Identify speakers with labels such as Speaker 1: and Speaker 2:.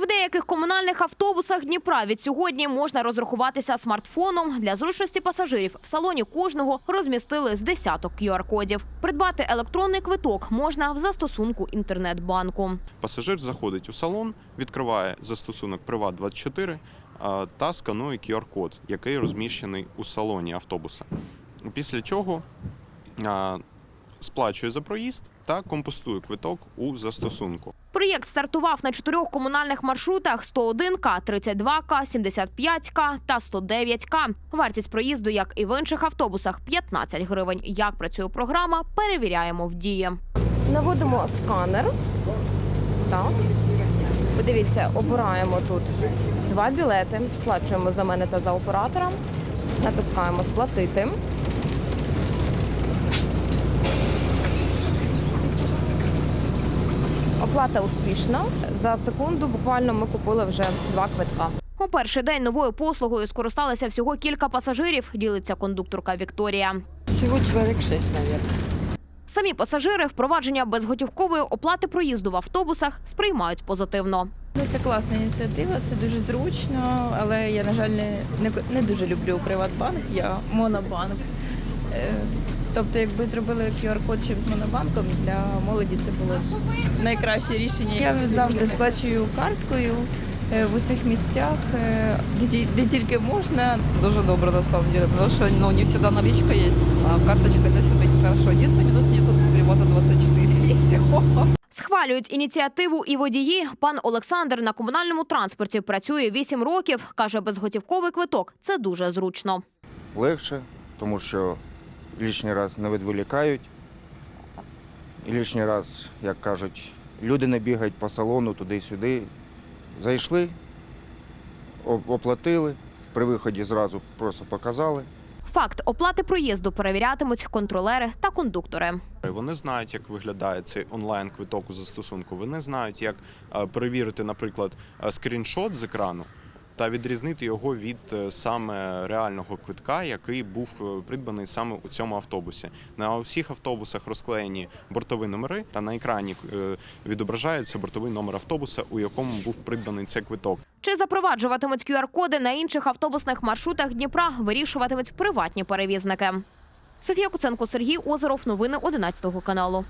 Speaker 1: В деяких комунальних автобусах Дніпра від сьогодні можна розрахуватися смартфоном. Для зручності пасажирів в салоні кожного розмістили з десяток QR-кодів. Придбати електронний квиток можна в застосунку інтернет-банку.
Speaker 2: Пасажир заходить у салон, відкриває застосунок Приват 24 а, та сканує QR-код, який розміщений у салоні автобуса. Після чого сплачує за проїзд та компостує квиток у застосунку.
Speaker 1: Проєкт стартував на чотирьох комунальних маршрутах: 101К, 32К, 75К та 109К. Вартість проїзду, як і в інших автобусах, 15 гривень. Як працює програма, перевіряємо в дії.
Speaker 3: Наводимо сканер. Так. Подивіться, обираємо тут два білети, сплачуємо за мене та за оператора. Натискаємо сплатити. Оплата успішна. За секунду буквально ми купили вже два квитка.
Speaker 1: У перший день новою послугою скористалися всього кілька пасажирів. Ділиться кондукторка Вікторія.
Speaker 4: Всего человек шесть, наверное.
Speaker 1: Самі пасажири впровадження безготівкової оплати проїзду в автобусах сприймають позитивно.
Speaker 5: Ну, це класна ініціатива, це дуже зручно, але я, на жаль, не, не, не дуже люблю Приватбанк, я монобанк. Е, Тобто, якби зробили QR-код ще з монобанком, для молоді це було найкраще рішення. Я завжди сплачую карткою е, в усіх місцях, е, де, де тільки можна.
Speaker 4: Дуже добро на самом деле, потому что ну, не всегда наличка есть, а карточка это все-таки хорошо. Единственный минус нету перевода 24 и всего.
Speaker 1: Схвалюють ініціативу і водії. Пан Олександр на комунальному транспорті працює 8 років. каже, безготівковий квиток це дуже зручно.
Speaker 6: легше, тому що лишній раз не відволікають. І лишній раз, як кажуть, люди не бігають по салону туди-сюди. Зайшли, оплатили, при виході зразу просто показали.
Speaker 1: Факт оплати проїзду перевірятимуть контролери та кондуктори.
Speaker 2: Вони знають, як виглядає цей онлайн квиток у застосунку. Вони знають, як е, перевірити, наприклад, е, скріншот з екрану та відрізнити його від е, саме реального квитка, який був е, придбаний саме у цьому автобусі. На усіх автобусах розклеєні бортові номери, та на екрані е, відображається бортовий номер автобуса, у якому був придбаний цей квиток.
Speaker 1: Чи запроваджуватимуть QR-коди на інших автобусних маршрутах Дніпра, вирішуватимуть приватні перевізники. Софія Куценко, Сергій Озеров. Новини 11 каналу.